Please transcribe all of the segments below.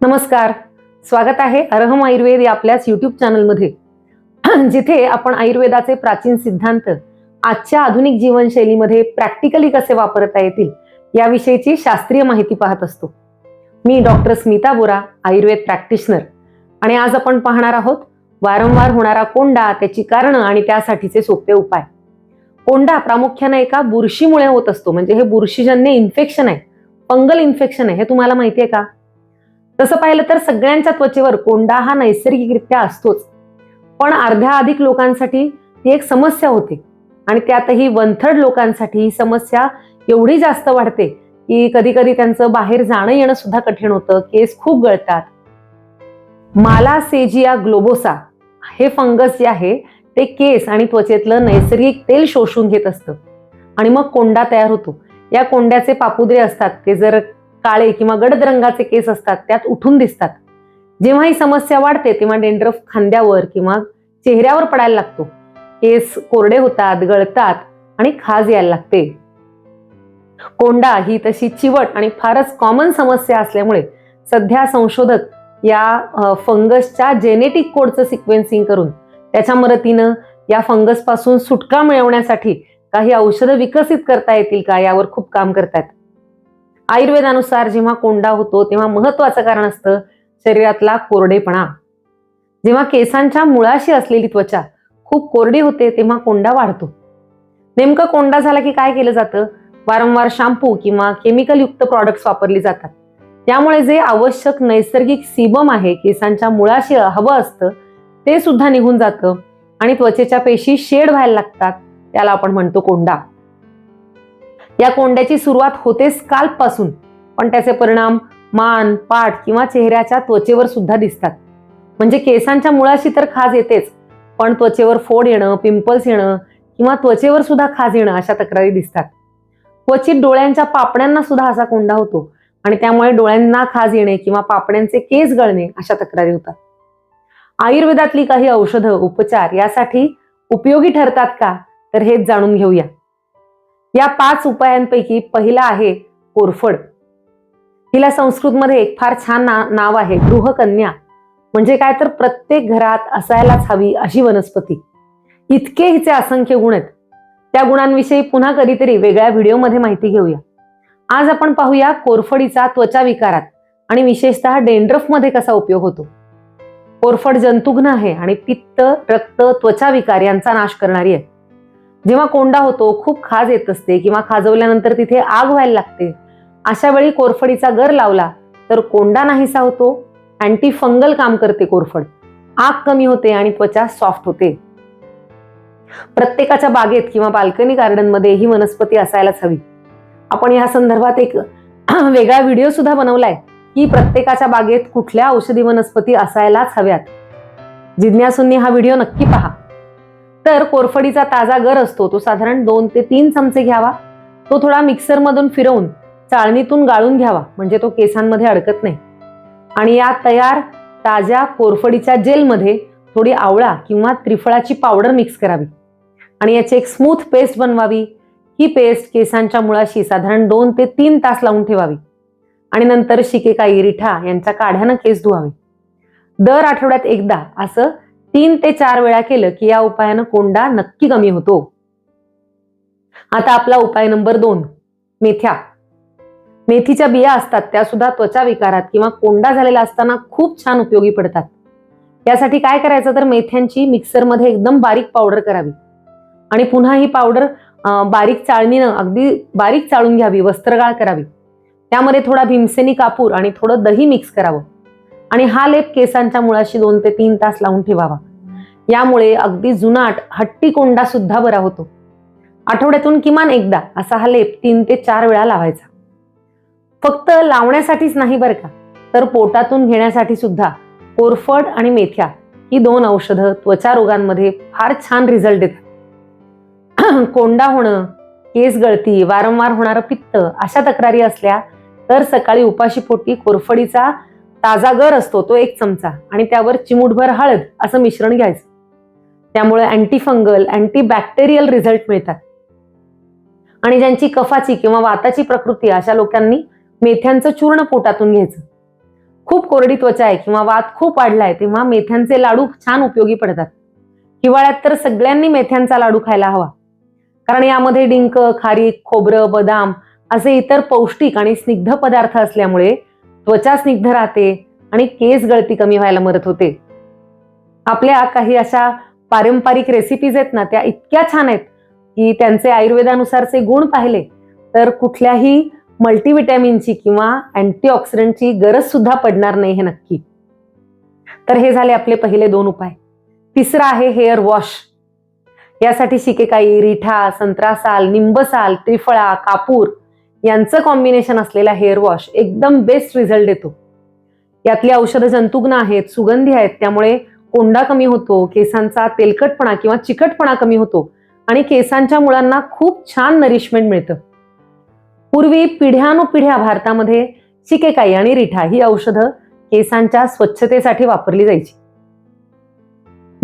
नमस्कार. स्वागत आहे अरहम आयुर्वेद या आपल्याच युट्यूब चॅनलमध्ये जिथे आपण आयुर्वेदाचे प्राचीन सिद्धांत आजच्या आधुनिक जीवनशैलीमध्ये प्रॅक्टिकली कसे वापरता येतील याविषयीची शास्त्रीय माहिती पाहत असतो. मी डॉक्टर स्मिता बोरा आयुर्वेद प्रॅक्टिशनर आणि आज आपण पाहणार आहोत वारंवार होणारा कोंडा त्याची कारणं आणि त्यासाठीचे सोपे उपाय. कोंडा प्रामुख्याने एका बुरशीमुळे होत असतो. म्हणजे हे बुरशीजन्य इन्फेक्शन आहे. फंगल इन्फेक्शन आहे. हे तुम्हाला माहिती आहे का? तसं पाहिलं तर सगळ्यांच्या त्वचेवर कोंडा हा नैसर्गिकरित्या असतोच. पण अर्ध्या अधिक लोकांसाठी ती एक समस्या होते. आणि त्यातही वन थर्ड लोकांसाठी ही समस्या एवढी जास्त वाढते की कधी कधी त्यांचं बाहेर जाणं येणं सुद्धा कठीण होतं केस खूप गळतात. मालासेजिया ग्लोबोसा हे फंगस जे आहे ते केस आणि त्वचेतलं नैसर्गिक तेल शोषून घेत असतं. आणि मग कोंडा तयार होतो. या कोंड्याचे पापुद्रे असतात ते जर काळे किंवा गडद रंगाचे केस असतात त्यात उठून दिसतात. जेव्हा ही समस्या वाढते तेव्हा डेंड्रफ खांद्यावर किंवा चेहऱ्यावर पडायला लागतो. केस कोरडे होतात गळतात आणि खाज यायला लागते. कोंडा ही तशी चिवट आणि फारच कॉमन समस्या असल्यामुळे सध्या संशोधक या फंगसच्या जेनेटिक कोडचं सिक्वेन्सिंग करून त्याच्या मदतीनं या फंगसपासून सुटका मिळवण्यासाठी काही औषधं विकसित करता येतील का यावर खूप काम करतात आयुर्वेदानुसार जेव्हा कोंडा होतो तेव्हा महत्वाचं कारण असतं शरीरातला कोरडेपणा. जेव्हा केसांच्या मुळाशी असलेली त्वचा खूप कोरडी होते तेव्हा कोंडा वाढतो. नेमकं कोंडा झाला की काय केलं जातं? वारंवार शॅम्पू किंवा केमिकल युक्त प्रॉडक्ट्स वापरली जातात. त्यामुळे जे आवश्यक नैसर्गिक सीबम आहे केसांच्या मुळाशी हवं असतं ते सुद्धा निघून जातं आणि त्वचेच्या पेशी शेड व्हायला लागतात त्याला आपण म्हणतो कोंडा. या कोंड्याची सुरुवात होते स्काल्पपासून पण त्याचे परिणाम मान पाठ किंवा चेहऱ्याच्या त्वचेवर सुद्धा दिसतात. म्हणजे केसांच्या मुळाशी तर खाज येतेच पण त्वचेवर फोड येणं पिंपल्स येणं किंवा त्वचेवर सुद्धा खाज येणं अशा तक्रारी दिसतात. क्वचित डोळ्यांच्या पापण्यांना सुद्धा असा कोंडा होतो आणि त्यामुळे डोळ्यांना खाज येणे किंवा पापण्यांचे केस गळणे अशा तक्रारी होतात. आयुर्वेदातली काही औषधं उपचार यासाठी उपयोगी ठरतात का? तर हेच जाणून घेऊया. या पाच उपायांपैकी पहिला आहे कोरफड. हिला संस्कृतमध्ये एक फार छान ना, नाव आहे गृहकन्या. म्हणजे काय तर प्रत्येक घरात असायलाच हवी अशी वनस्पती. इतके हिचे असंख्य गुण आहेत. त्या गुणांविषयी पुन्हा कधीतरी वेगळ्या व्हिडिओमध्ये माहिती घेऊया. आज आपण पाहूया कोरफडीचा त्वचा विकारात आणि विशेषतः डेंड्रफमध्ये कसा उपयोग होतो. कोरफड जंतुघ्न आहे आणि पित्त रक्त त्वचा विकार यांचा नाश करणारी आहे. जेव्हा कोंडा होतो खूप खाज येत असते किंवा खाजवल्यानंतर तिथे आग व्हायला लागते. अशा वेळी कोरफडीचा गर लावला तर कोंडा नाहीसा होतो. अँटी फंगल काम करते कोरफड. आग कमी होते आणि त्वचा सॉफ्ट होते. प्रत्येकाच्या बागेत किंवा बाल्कनी गार्डनमध्ये ही वनस्पती असायलाच हवी. आपण या संदर्भात एक वेगळा व्हिडिओ सुद्धा बनवलाय की प्रत्येकाच्या बागेत कुठल्या औषधी वनस्पती असायलाच हव्यात. जिज्ञासूंनी हा व्हिडिओ नक्की पहा. तर कोरफडीचा ताजा गर असतो. तो साधारण दोन ते तीन चमचे घ्यावा. तो थोडा मिक्सरमधून फिरवून चाळणीतून गाळून घ्यावा. म्हणजे तो केसांमध्ये अडकत नाही. आणि या तयार ताज्या कोरफडीच्या जेलमध्ये थोडी आवळा किंवा त्रिफळाची पावडर मिक्स करावी. आणि याची एक स्मूथ पेस्ट बनवावी. ही पेस्ट केसांच्या मुळाशी साधारण दोन ते तीन तास लावून ठेवावी. आणि नंतर शिकेकाई रिठा यांच्या काढ्यानं केस धुवावे. दर आठवड्यात एकदा असं तीन ते चार वेळा केलं की या उपायानं कोंडा नक्की कमी होतो. आता आपला उपाय नंबर दोन मेथ्या. मेथीच्या बिया असतात त्या सुद्धा त्वचा विकारात किंवा कोंडा झालेला असताना खूप छान उपयोगी पडतात. यासाठी काय करायचं तर मेथ्यांची मिक्सरमध्ये एकदम बारीक पावडर करावी. आणि पुन्हा ही पावडर बारीक चाळणीनं अगदी बारीक चाळून घ्यावी वस्त्रगाळ करावी. त्यामध्ये थोडा भीमसेनी कापूर आणि थोडं दही मिक्स करावं. आणि हा लेप केसांच्या मुळाशी दोन ते तीन तास लावून ठेवावा. यामुळे अगदी जुनाट हट्टी कोंडा सुद्धा बरा होतो. आठवड्यातून किमान एकदा असा हा लेप तीन ते चार वेळा लावायचा. फक्त लावण्यासाठीच नाही बरं का तर पोटातून घेण्यासाठी सुद्धा कोरफड आणि मेथ्या ही दोन औषधं त्वचा रोगांमध्ये फार छान रिझल्ट देतात. कोंडा होणं केस गळती वारंवार होणारं पित्त अशा तक्रारी असल्या तर सकाळी उपाशीपोटी कोरफडीचा ताजा गर असतो तो एक चमचा आणि त्यावर चिमूटभर हळद असं मिश्रण घ्यायचं. त्यामुळे anti fungal anti bacterial result मिळतात. आणि ज्यांची कफाची किंवा वाताची प्रकृती अशा लोकांनी मेथ्यांचं चूर्ण पोटातून घ्यायचं. खूप कोरडी त्वचा आहे किंवा वात खूप वाढलाय तेव्हा मेथ्यांचे लाडू छान उपयोगी पडतात. हिवाळ्यात तर सगळ्यांनी मेथ्यांचा लाडू खायला हवा. कारण यामध्ये डिंक खारीक खोबरं बदाम असे इतर पौष्टिक आणि स्निग्ध पदार्थ असल्यामुळे त्वचा स्निग्ध राहते आणि केस गळती कमी व्हायला मदत होते. आपल्या काही अशा पारंपरिक रेसिपीज आहेत ना त्या इतक्या छान आहेत की त्यांचे आयुर्वेदानुसारचे गुण पाहिले तर कुठल्याही मल्टीविटॅमिनची किंवा अँटीऑक्सिडंटची गरज सुद्धा पडणार नाही हे नक्की. तर हे झाले आपले पहिले दोन उपाय. तिसरा आहे हेअर वॉश यासाठी शिकेकाई रिठा संत्रासाल निंबसाल त्रिफळा कापूर यांचं कॉम्बिनेशन असलेला हेअर वॉश एकदम बेस्ट रिझल्ट देतो. यातली औषधं जंतुग्न आहेत सुगंधी आहेत त्यामुळे कोंडा कमी होतो केसांचा तेलकटपणा किंवा चिकटपणा कमी होतो आणि केसांच्या मुळांना खूप छान नरिशमेंट मिळतं. पूर्वी पिढ्यानुपिढ्या भारतामध्ये शिकेकाई आणि रिठा ही औषधं केसांच्या स्वच्छतेसाठी वापरली जायची.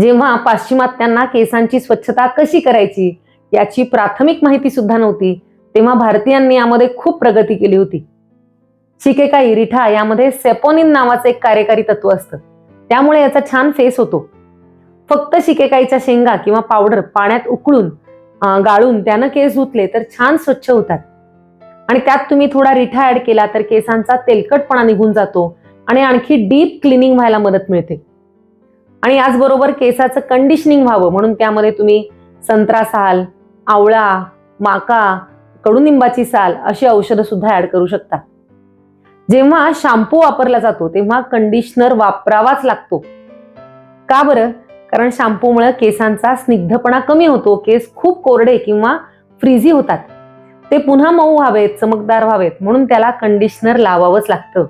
जेव्हा पाश्चिमात्यांना केसांची स्वच्छता कशी करायची याची प्राथमिक माहिती सुद्धा नव्हती तेव्हा भारतीयांनी यामध्ये खूप प्रगती केली होती. शिकेकाई रिठा यामध्ये सेपोनिन नावाचं एक कार्यकारी तत्व असतं. त्यामुळे याचा छान फेस होतो. फक्त शिकेकाईच्या शेंगा किंवा पावडर पाण्यात उकळून गाळून त्यानं केस धुतले तर छान स्वच्छ होतात. आणि त्यात तुम्ही थोडा रिठा ऍड केला तर केसांचा तेलकटपणा निघून जातो आणि आणखी डीप क्लिनिंग व्हायला मदत मिळते. आणि याचबरोबर केसाचं कंडिशनिंग व्हावं म्हणून त्यामध्ये तुम्ही संत्रा साल आवळा माका कडुनिंबाची साल अशी औषधं सुद्धा ऍड करू शकता. जेव्हा शॅम्पू वापरला जातो तेव्हा कंडिशनर वापरावाच लागतो. का बरं? कारण शॅम्पूमुळे केसांचा स्निग्धपणा कमी होतो केस खूप कोरडे किंवा फ्रीझी होतात. ते पुन्हा मऊ व्हावेत चमकदार व्हावेत म्हणून त्याला कंडिशनर लावावंच लागतं.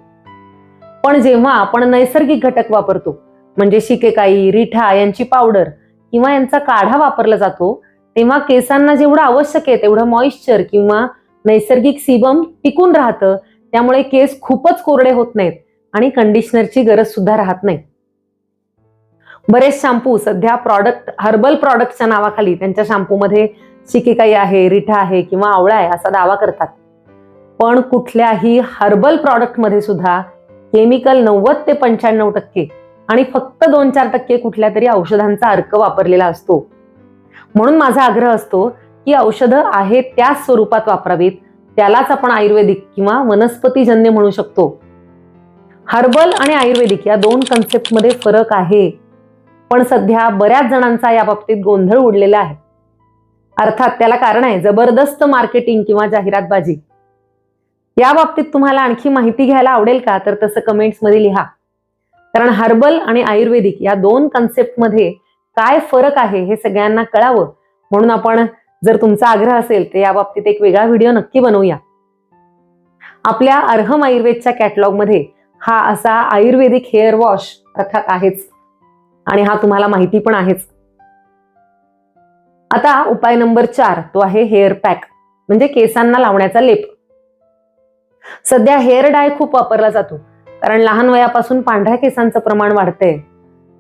पण जेव्हा आपण नैसर्गिक घटक वापरतो म्हणजे शिकेकाई रिठा यांची पावडर किंवा यांचा काढा वापरला जातो तेव्हा केसांना जेवढं आवश्यक आहे तेवढं मॉइश्चर किंवा नैसर्गिक सिबम टिकून राहतं. त्यामुळे केस खूपच कोरडे होत नाहीत आणि कंडिशनरची गरज सुद्धा राहत नाही. बरेच शॅम्पू सध्या प्रॉडक्ट हर्बल प्रॉडक्टच्या नावाखाली त्यांच्या शॅम्पूमध्ये शिकेकाई आहे रिठा आहे किंवा आवळा आहे असा दावा करतात. पण कुठल्याही हर्बल प्रॉडक्टमध्ये सुद्धा केमिकल नव्वद ते पंच्याण्णव टक्के आणि फक्त दोन चार टक्के कुठल्या तरी औषधांचा अर्क वापरलेला असतो. म्हणून माझा आग्रह असतो की औषधं आहेत त्याच स्वरूपात वापरावीत. त्यालाच आपण आयुर्वेदिक किंवा वनस्पतीजन्य म्हणू शकतो. हर्बल आणि आयुर्वेदिक या दोन कन्सेप्टमध्ये फरक आहे. पण सध्या बऱ्याच जणांचा या बाबतीत गोंधळ उडलेला आहे. अर्थात त्याला कारण आहे जबरदस्त मार्केटिंग किंवा जाहिरातबाजी. या बाबतीत तुम्हाला आणखी माहिती घ्यायला आवडेल का? तर तसं कमेंट्समध्ये लिहा. कारण हर्बल आणि आयुर्वेदिक या दोन कन्सेप्टमध्ये काय फरक आहे हे सगळ्यांना कळावं. म्हणून आपण जर तुमचा आग्रह असेल तर या बाबतीत एक वेगळा व्हिडिओ नक्की बनवूया. आपल्या अर्हम आयुर्वेदच्या कॅटलॉगमध्ये हा असा आयुर्वेदिक हेअर वॉश अर्थात आहेच. आणि हा तुम्हाला माहिती पण आहेच. आता उपाय नंबर चार तो आहे हेअर पॅक म्हणजे केसांना लावण्याचा लेप. सध्या हेअर डाय खूप वापरला जातो कारण लहान वयापासून पांढऱ्या केसांचं प्रमाण वाढतंय.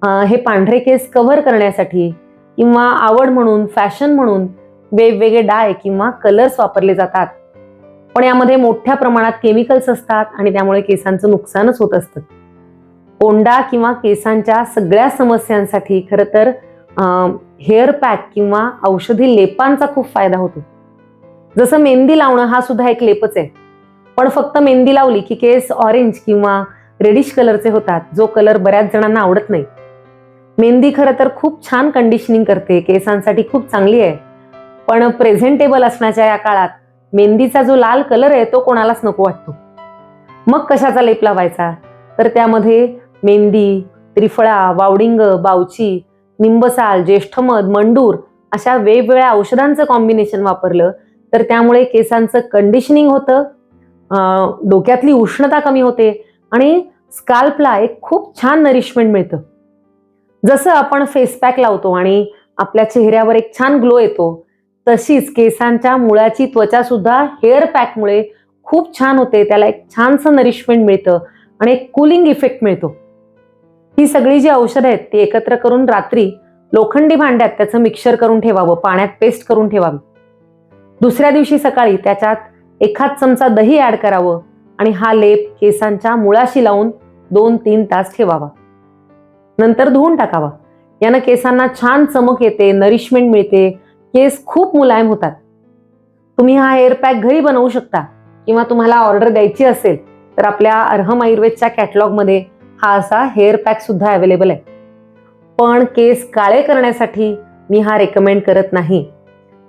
हे पांढरे केस कव्हर करण्यासाठी किंवा आवड म्हणून फॅशन म्हणून वेगवेगळे डाय किंवा कलर्स वापरले जातात. पण यामध्ये मोठ्या प्रमाणात केमिकल्स असतात आणि त्यामुळे केसांचं नुकसानच होत असतं. कोंडा किंवा केसांच्या सगळ्या समस्यांसाठी खरं तर हेअर पॅक किंवा औषधी लेपांचा खूप फायदा होतो. जसं मेहंदी लावणं हा सुद्धा एक लेपच आहे. पण फक्त मेहंदी लावली की केस ऑरेंज किंवा रेडिश कलरचे होतात जो कलर बऱ्याच जणांना आवडत नाही. मेहंदी खरं तर खूप छान कंडिशनिंग करते केसांसाठी खूप चांगली आहे. पण प्रेझेंटेबल असण्याच्या या काळात मेहंदीचा जो लाल कलर आहे तो कोणालाच नको वाटतो. मग कशाचा लेप लावायचा? तर त्यामध्ये मेहंदी त्रिफळा वावडिंग बावची निंबसाल ज्येष्ठमध मंडूर अशा वेगवेगळ्या औषधांचं कॉम्बिनेशन वापरलं तर त्यामुळे केसांचं कंडिशनिंग होतं डोक्यातली उष्णता कमी होते आणि स्काल्पला एक खूप छान नरिशमेंट मिळतं. जसं आपण फेस पॅक लावतो आणि आपल्या चेहऱ्यावर एक छान ग्लो येतो तशीच केसांच्या मुळाची त्वचा सुद्धा हेअर पॅकमुळे खूप छान होते. त्याला एक छानसं नरिशमेंट मिळतं आणि एक कुलिंग इफेक्ट मिळतो. ही सगळी जी औषधं आहेत ती एकत्र करून रात्री लोखंडी भांड्यात त्याचं मिक्सर करून ठेवावं पाण्यात पेस्ट करून ठेवावी. दुसऱ्या दिवशी सकाळी त्याच्यात एखाद चमचा दही ऍड करावं आणि हा लेप केसांच्या मुळाशी लावून दोन तीन तास ठेवावा. नंतर धुवून टाकावा. यानं केसांना छान चमक येते नरिशमेंट मिळते. केस खूप मुलायम होतात. तुम्ही हा हेअर पॅक घरी बनवू शकता किंवा तुम्हाला ऑर्डर द्यायची असेल तर आपल्या अर्हम आयुर्वेदच्या कॅटलॉगमध्ये हा असा हेअर पॅक सुद्धा अवेलेबल आहे. पण केस काळे करण्यासाठी मी हा रेकमेंड करत नाही.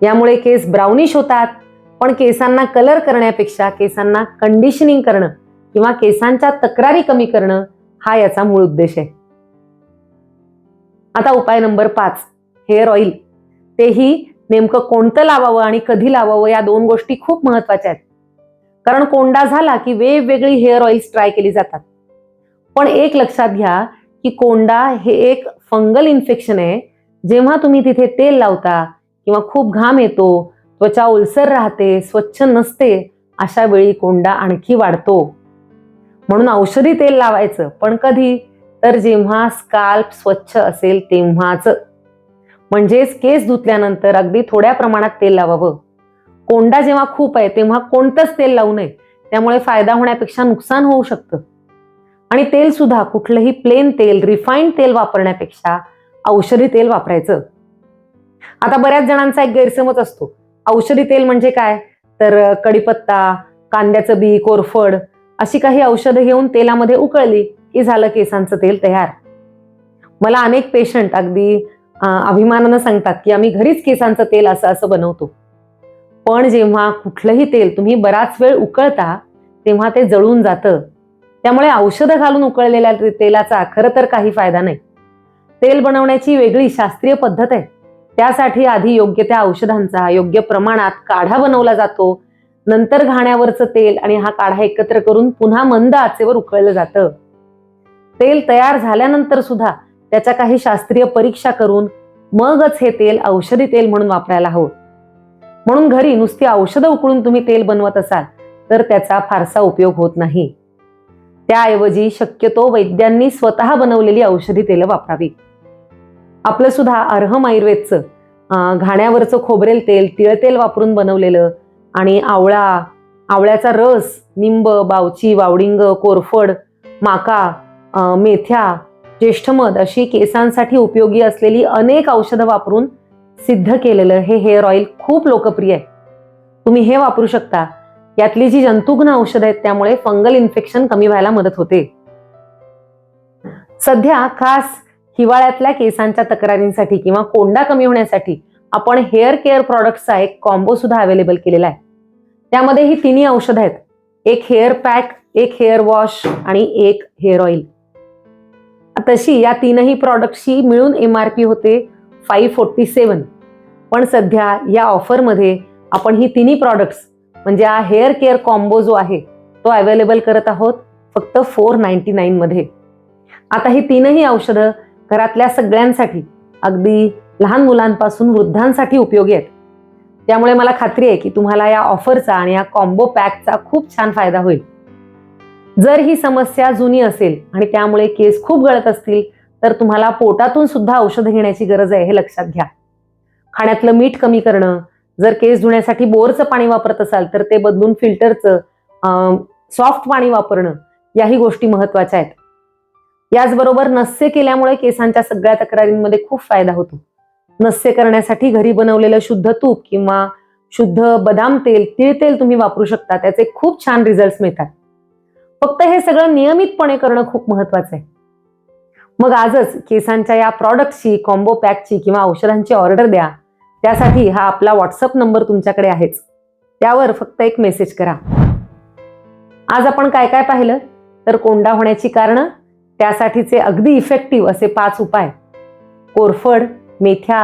यामुळे केस ब्राउनिश होतात पण केसांना कलर करण्यापेक्षा केसांना कंडिशनिंग करणं किंवा केसांच्या तक्रारी कमी करणं हा याचा मूळ उद्देश आहे. आता उपाय नंबर पाच हेअर ऑइल. तेही नेमकं कोणतं लावावं आणि कधी लावावं या दोन गोष्टी खूप महत्त्वाच्या आहेत. कारण कोंडा झाला की वेगवेगळी हेअर ऑइल्स ट्राय केली जातात. पण एक लक्षात घ्या की कोंडा हे एक फंगल इन्फेक्शन आहे. जेव्हा तुम्ही तिथे तेल लावता किंवा खूप घाम येतो त्वचा ओलसर राहते स्वच्छ नसते अशा वेळी कोंडा आणखी वाढतो. म्हणून औषधी तेल लावायचं पण कधी तर जेव्हा स्काल्प स्वच्छ असेल तेव्हाच. म्हणजेच केस धुतल्यानंतर अगदी थोड्या प्रमाणात तेल लावावं. कोंडा जेव्हा खूप आहे तेव्हा कोणतंच तेल लावू नये. त्यामुळे फायदा होण्यापेक्षा नुकसान होऊ शकतं. आणि तेल सुद्धा कुठलंही प्लेन तेल रिफाईंड तेल वापरण्यापेक्षा औषधी तेल वापरायचं. आता बऱ्याच जणांचा एक गैरसमज असतो. औषधी तेल म्हणजे काय? तर कडीपत्ता कांद्याचं बी कोरफड अशी काही औषधं घेऊन तेलामध्ये उकळली. की झालं केसांचं तेल तयार. मला अनेक पेशंट अगदी अभिमानानं सांगतात की आम्ही घरीच केसांचं तेल असं असं बनवतो. पण जेव्हा कुठलंही तेल तुम्ही बराच वेळ उकळता तेव्हा ते जळून जातं. त्यामुळे औषधं घालून उकळलेल्या तेलाचा खरं तर काही फायदा नाही. तेल बनवण्याची वेगळी शास्त्रीय पद्धत आहे. त्यासाठी आधी योग्य त्या औषधांचा योग्य प्रमाणात काढा बनवला जातो. नंतर घाण्यावरचं तेल आणि हा काढा एकत्र करून पुन्हा मंद आचेवर उकळलं जातं. तेल तयार झाल्यानंतर सुद्धा त्याच्या काही शास्त्रीय परीक्षा करून मगच हे तेल औषधी तेल म्हणून वापरायला हवं. म्हणून घरी नुसती औषधं उकळून तुम्ही तेल बनवत असाल तर त्याचा फारसा उपयोग होत नाही. त्याऐवजी शक्यतो वैद्यांनी स्वतः बनवलेली औषधी तेलं वापरावी. आपलं सुद्धा अर्हम आयुर्वेदचं घाण्यावरचं खोबरेल तेल तिळतेल वापरून बनवलेलं आणि आवळा आवळ्याचा रस निंब बावची वावडिंग कोरफड माका मेथ्या ज्येष्ठमध अशी केसांसाठी उपयोगी असलेली अनेक औषधं वापरून सिद्ध केलेलं हे हेअर ऑइल खूप लोकप्रिय आहे. तुम्ही हे वापरू शकता. यातली जी जंतुग्न औषधं आहेत त्यामुळे फंगल इन्फेक्शन कमी व्हायला मदत होते. सध्या खास हिवाळ्यातल्या केसांच्या तक्रारींसाठी किंवा कोंडा कमी होण्यासाठी आपण हेअर केअर प्रॉडक्टचा एक कॉम्बो सुद्धा अवेलेबल केलेला आहे. त्यामध्ये ही तिन्ही औषधं आहेत. एक हेअर पॅक एक हेअर वॉश आणि एक हेअर ऑइल. तशी या तीनही प्रॉडक्टची मिळून एम आर पी होते फाईव्ह फोर्टी सेवन पण सध्या या ऑफरमध्ये आपण ही तिन्ही प्रॉडक्ट्स म्हणजे हा हेअर केअर कॉम्बो जो आहे तो अवेलेबल करत आहोत फक्त फोर नाईन्टी नाईनमध्ये आता ही तीनही औषधं घरातल्या सगळ्यांसाठी अगदी लहान मुलांपासून वृद्धांसाठी उपयोगी आहेत. त्यामुळे मला खात्री आहे की तुम्हाला या ऑफरचा आणि या कॉम्बो पॅकचा खूप छान फायदा होईल. जर ही समस्या जुनी असेल आणि त्यामुळे केस खूप गळत असतील तर तुम्हाला पोटातून सुद्धा औषध घेण्याची गरज आहे हे लक्षात घ्या. खाण्यातलं मीठ कमी करणं जर केस धुण्यासाठी बोरचं पाणी वापरत असाल तर ते बदलून फिल्टरचं सॉफ्ट पाणी वापरणं याही गोष्टी महत्त्वाच्या आहेत. याचबरोबर नस्से केल्यामुळे केसांच्या सगळ्या तक्रारींमध्ये खूप फायदा होतो. नस्से करण्यासाठी घरी बनवलेलं शुद्ध तूप किंवा शुद्ध बदाम तेल तिळतेल तुम्ही वापरू शकता त्याचे खूप छान रिझल्ट मिळतात. फक्त हे सगळं नियमितपणे करणं खूप महत्वाचं आहे. मग आजच केसांच्या या प्रॉडक्टची कॉम्बो पॅकची किंवा औषधांची ऑर्डर द्या. त्यासाठी हा आपला व्हॉट्सअप नंबर तुमच्याकडे आहेच. त्यावर फक्त एक मेसेज करा. आज आपण काय काय पाहिलं? तर कोंडा होण्याची कारणं त्यासाठीचे अगदी इफेक्टिव्ह असे पाच उपाय. कोरफड मेथ्या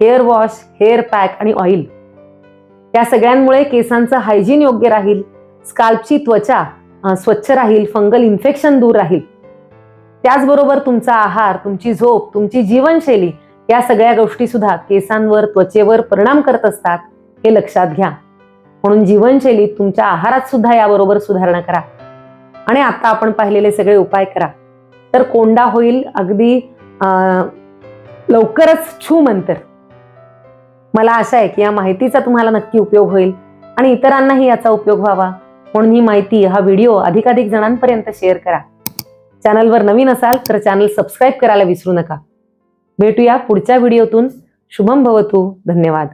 हेअर वॉश हेअर पॅक आणि ऑइल या सगळ्यांमुळे केसांचं हायजीन योग्य राहील. स्काल्पची त्वचा स्वच्छ राहील फंगल इन्फेक्शन दूर राहील. त्याचबरोबर तुमचा आहार तुमची झोप तुमची जीवनशैली या सगळ्या गोष्टी सुद्धा केसांवर त्वचेवर परिणाम करत असतात हे लक्षात घ्या. म्हणून जीवनशैलीत तुमच्या आहारात सुद्धा याबरोबर सुधारणा करा. आणि आता आपण पाहिलेले सगळे उपाय करा. तर कोंडा होईल अगदी लवकरच छू मंतर. मला आशा आहे की या माहितीचा तुम्हाला नक्की उपयोग होईल आणि इतरांनाही याचा उपयोग व्हावा. म्हणून ही माहिती हा व्हिडिओ अधिकाधिक जणांपर्यंत शेअर करा. चॅनलवर नवीन असाल तर चॅनल सबस्क्राईब करायला विसरू नका. भेटूया पुढच्या व्हिडिओतून. शुभम भवतू. धन्यवाद.